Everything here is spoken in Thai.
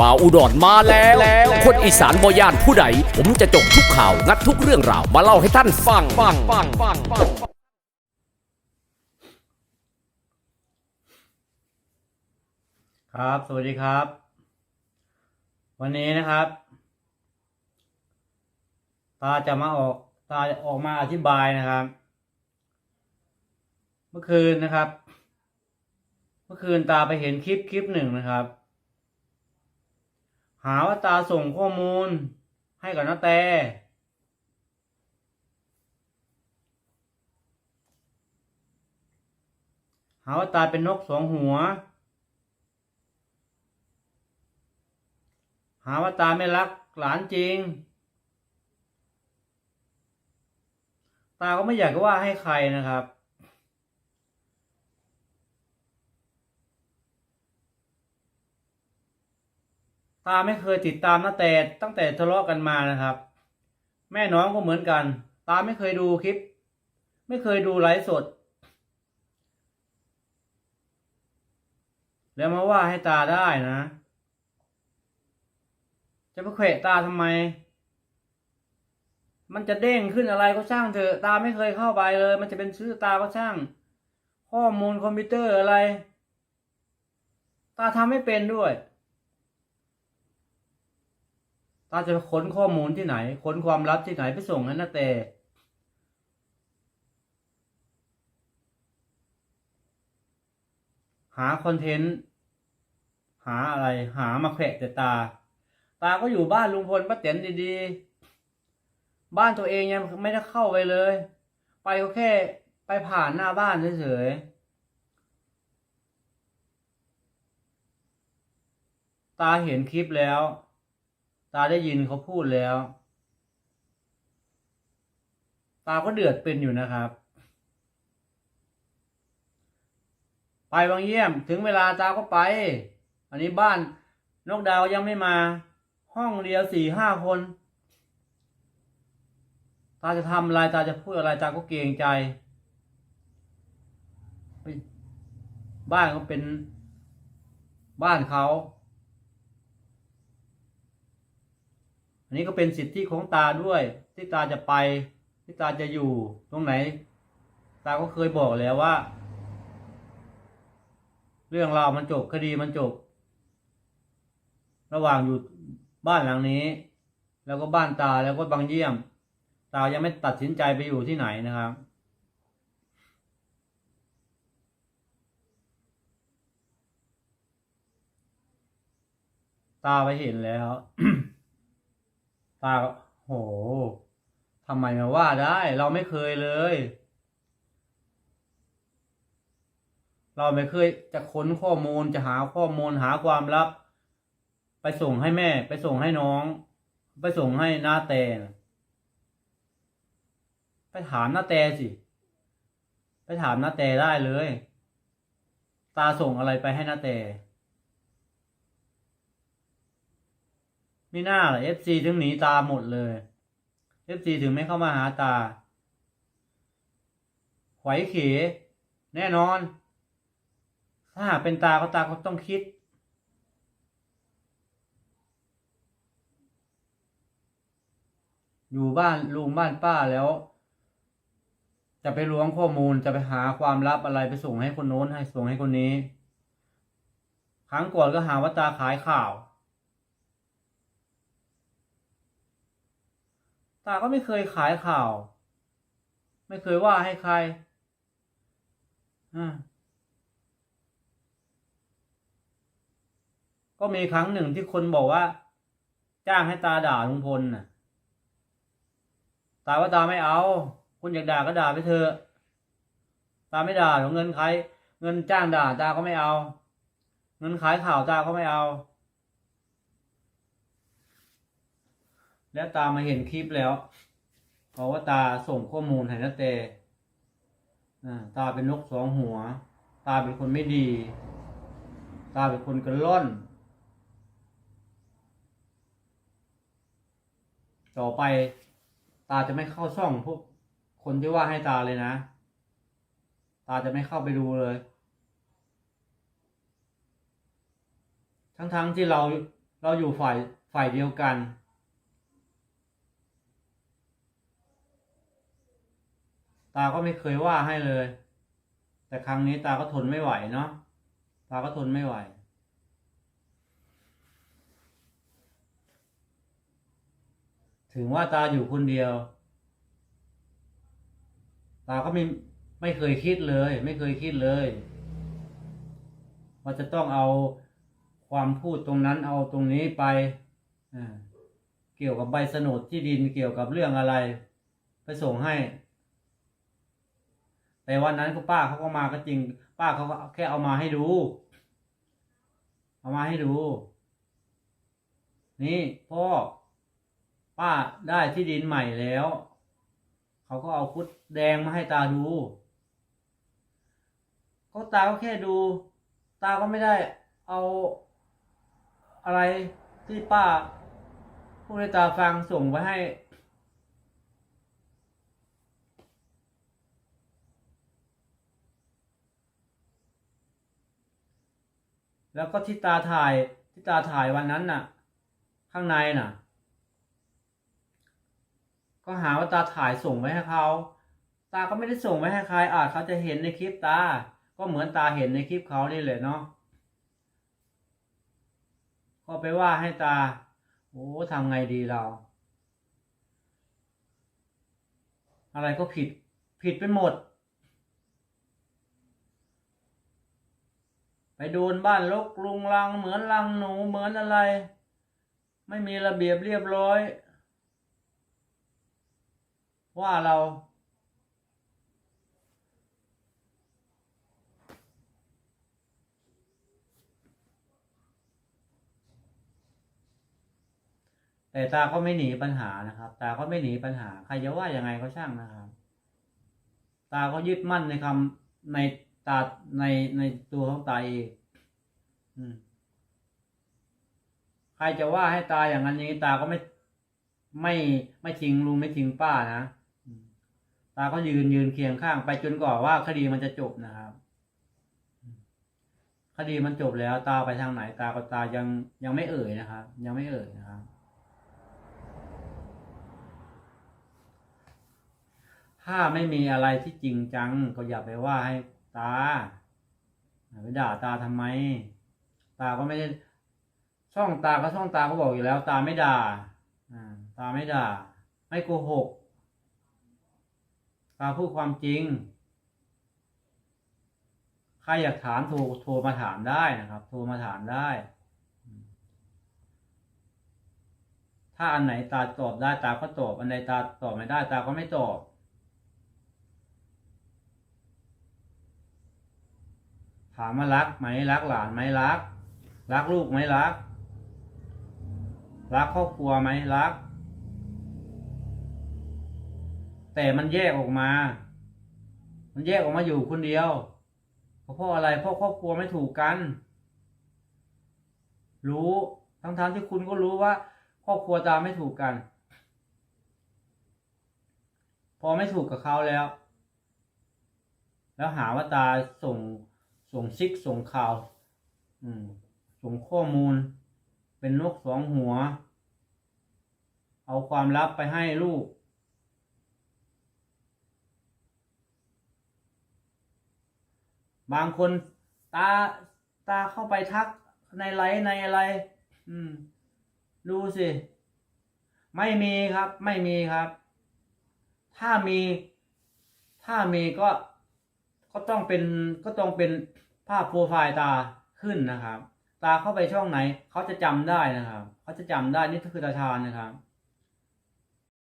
บ่าวอุดรมาแล้ว คนอีสานบย่านผู้ใด ผมจะจบทุกข่าว งัดทุกเรื่องราว มาเล่าให้ท่านฟังฟังฟังฟังฟังครับ สวัสดีครับ วันนี้นะครับ ตาจะมาออกตาจะออกมาอธิบายนะครับ เมื่อคืนนะครับ เมื่อคืนตาไปเห็นคลิปคลิปหนึ่งนะครับ หาว่าตาส่งข้อมูล ให้กับนาแต หาว่าตาเป็นนกสองหัว หาว่าตาไม่รักหลานจริง ตาก็ไม่อยากจะว่าให้ใครนะครับ ตาไม่เคยติดตามนาแต่ตั้งแต่ทะเลาะกันมานะครับ แม่น้องก็เหมือนกัน ตาไม่เคยดูคลิป ไม่เคยดูไลฟ์สด แล้วมาว่าให้ตาได้นะ จะไปเขวะตาทำไม มันจะเด้งขึ้นอะไรก็ช่างเถอะ ตาไม่เคยเข้าไปเลย มันจะเป็นชื่อตาก็ช่าง ข้อมูลคอมพิวเตอร์อะไร ตาทำไม่เป็นด้วย ตาจะค้นข้อมูลที่ไหน ค้นความลับที่ไหนไปส่งให้นาแต่หาคอนเทนต์ หาอะไรหามาแขวะแต่ตา ตาก็อยู่บ้านลุงพลป้าแตนดีๆ บ้านตัวเองยังไม่ได้เข้าไปเลย ไปก็แค่ไปผ่านหน้าบ้านเฉยๆ ตาเห็นคลิปแล้ว ตาได้ยินเขาพูดแล้ว ตาก็เดือดเป็นอยู่นะครับ ไปบางเยี่ยมถึงเวลาตาก็ไป อันนี้บ้านนกดาวยังไม่มา ห้องเดียวสี่ห้าคน ตาจะทำอะไรตาจะพูดอะไรตาก็เกรงใจ บ้านก็เป็นบ้านเขา นนี้ก็เป็นสิทธิของตาด้วย ที่ตาจะไป ที่ตาจะอยู่ตรงไหน ตาก็เคยบอกแล้วว่า เรื่องราวมันจบคดีมันจบ ระหว่างอยู่บ้านหลังนี้ แล้วก็บ้านตาแล้วก็บางเยี่ยม ตายังไม่ตัดสินใจไปอยู่ที่ไหนนะครับตาไปเห็นแล้ว ตาก็โหทำไมมาว่าได้ เราไม่เคยเลย เราไม่เคยจะค้นข้อมูลจะหาข้อมูลหาความลับ ไปส่งให้แม่ ไปส่งให้น้อง ไปส่งให้น้าแต่น่ะไปถามน้าแต่สิ ไปถามน้าแต่ได้เลย ตาส่งอะไรไปให้น้าแต่ ไม่น่าหรอเอฟซีถึงหนีตาหมดเลยเอฟซีถึงไม่เข้ามาหาตาไหวเขแน่นอน ถ้าหากเป็นตาก็ตาก็ต้องคิด อยู่บ้านลุงบ้านป้าแล้ว จะไปล้วงข้อมูลจะไปหาความลับอะไรไปส่งให้คนโน้นให้ส่งให้คนนี้ ครั้งก่อนก็หาว่าตาขายข่าว ตาก็ไม่เคยขายข่าว ไม่เคยว่าให้ใครอ่าก็มีครั้งหนึ่งที่คนบอกว่า จ้างให้ตาด่าลุงพลน่ะ ตาว่าตาไม่เอา คุณอยากด่าก็ด่าไปเถอะ ตาไม่ด่าหรอกเงินใคร เงินจ้างด่าตาก็ไม่เอา เงินขายข่าวตาก็ไม่เอา แล้วตามาเห็นคลิปแล้ว เพราะว่าตาส่งข้อมูลให้นาเตอ่าตาเป็นนกสองหัว ตาเป็นคนไม่ดี ตาเป็นคนกระล่อน ต่อไป ตาจะไม่เข้าช่องพวกคนที่ว่าให้ตาเลยนะ ตาจะไม่เข้าไปดูเลย ทั้งๆที่เราเราอยู่ฝ่ายฝ่ายเดียวกัน ตาก็ไม่เคยว่าให้เลย แต่ครั้งนี้ตาก็ทนไม่ไหวเนาะตาก็ทนไม่ไหว ถึงว่าตาอยู่คนเดียว ตาก็ไม่ไม่เคยคิดเลย ไม่เคยคิดเลยว่าจะต้องเอาความพูดตรงนั้นเอาตรงนี้ไปเกี่ยวกับใบโฉนดที่ดินเกี่ยวกับเรื่องอะไร ไปส่งให้ แต่วันนั้นก็ป้าเขาก็มาก็จริง ป้าเขาก็แค่เอามาให้ดู เอามาให้ดู นี่พ่อ ป้าได้ที่ดินใหม่แล้ว เขาก็เอาคุดแดงมาให้ตาดูก็ตาก็แค่ดู ตาก็ไม่ได้เอาอะไรที่ป้าพูดให้ตาฟังส่งไปให้ แล้วก็ที่ตาถ่ายที่ตาถ่ายวันนั้นน่ะ ข้างในน่ะ ก็หาว่าตาถ่ายส่งไปให้เขาตาก็ไม่ได้ส่งไปให้ใครอาจเขาจะเห็นในคลิปตา ก็เหมือนตาเห็นในคลิปเขานี่แหละเนาะก็ไปว่าให้ตา โอ้ทำไงดีเรา อะไรก็ผิดผิดไปหมด ไปโดนบ้านลกลุงลังเหมือนลังหนูเหมือนอะไร ไม่มีระเบียบเรียบร้อย ว่าเรา แต่ตาก็ไม่หนีปัญหานะครับ ตาก็ไม่หนีปัญหา ใครจะว่ายังไงก็ช่างนะครับ ตาก็ยึดมั่นในคำใน ตาในในตัวของตาเองอืมใครจะว่าให้ตาอย่างนั้นอย่างนี้ตาก็ไม่ไม่ไม่ทิ้งลุงไม่ทิ้งป้านะตาก็ยืนยืนเคียงข้างไปจนกว่าว่าคดีมันจะจบนะครับ คดีมันจบแล้ว ตาไปทางไหน ตาก็ตายังยังไม่เอ่ยนะครับ ยังไม่เอ่ยนะครับ ถ้าไม่มีอะไรที่จริงจังก็อย่าไปว่าให้ ตาอย่าไปด่าตาทำไม ตาก็ไม่ได้ช่องตาก็ช่องตาก็บอกอยู่แล้ว ตาไม่ด่าตาไม่ด่า ไม่โกหก ตาพูดความจริง ใครอยากถามโทรโทรมาถามได้นะครับ โทรมาถามได้ ถ้าอันไหนตาตอบได้ตาก็ตอบ อันใดตาตอบไม่ได้ ตาก็ไม่ตอบ ถามว่ารักไหมรักหลานไหมรัก รักลูกไหมรัก รักครอบครัวไหมรัก แต่มันแยกออกมา มันแยกออกมาอยู่คนเดียวเพราะพราะอะไรเพราะครอบครัวไม่ถูกกันรู้ทั้งๆที่คุณก็รู้ว่าครอบครัวตาไม่ถูกกัน พอไม่ถูกกับเขาแล้ว แล้วหาว่าตาส่ง ส่งซิกส่งข่าว อืม ส่งข้อมูล เป็นนกสองหัว เอาความลับไปให้ลูก บางคนตาตาเข้าไปทักในไลฟ์ในอะไร อืม ดูสิ ไม่มีครับ ไม่มีครับ ถ้ามี ถ้ามีก็ก็ต้องเป็นก็ต้องเป็น ภาพโปรไฟล์ตาขึ้นนะครับ ตาเข้าไปช่องไหนเขาจะจำได้นะครับเขาจะจำได้นี่คือตาชาญนะครับ